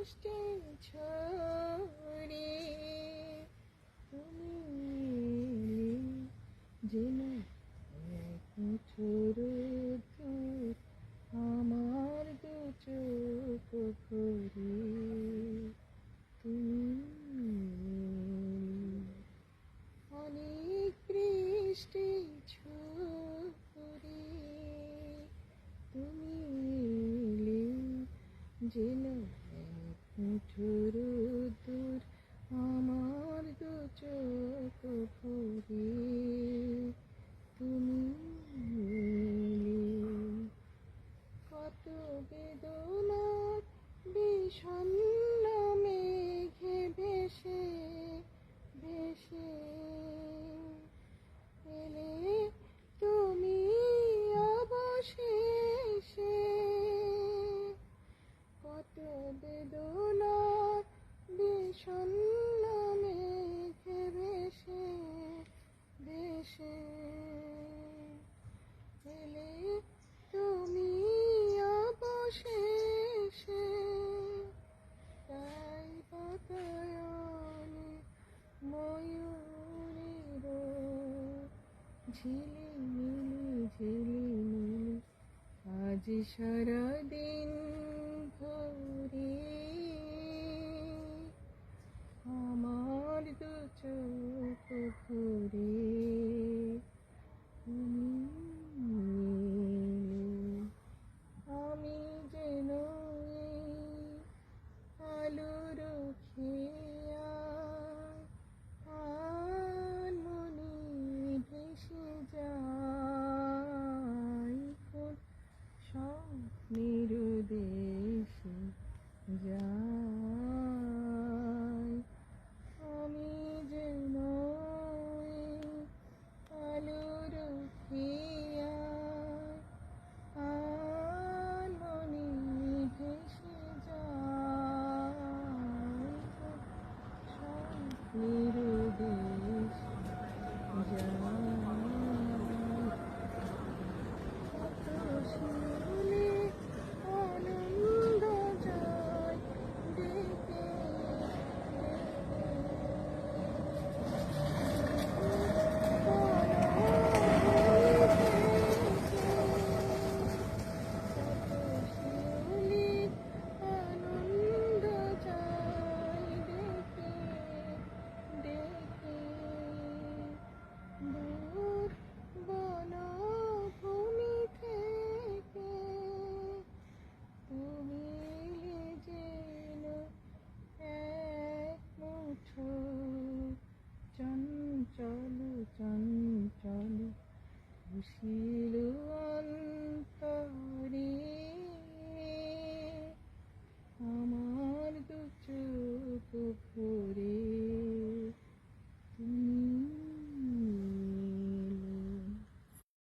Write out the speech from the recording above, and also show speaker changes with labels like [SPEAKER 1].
[SPEAKER 1] বৃষ্টির ঝড়ে তুমি জেনে এক আমার দু চোখ তুমি অনেক বৃষ্টি ঝরে তুমি জেনে to do. গেলে তুমি অবশেষে তাই বাতায়নে ময়ূরের ঝিলিমিলি ঝিলিমিলি আজ সারাদিন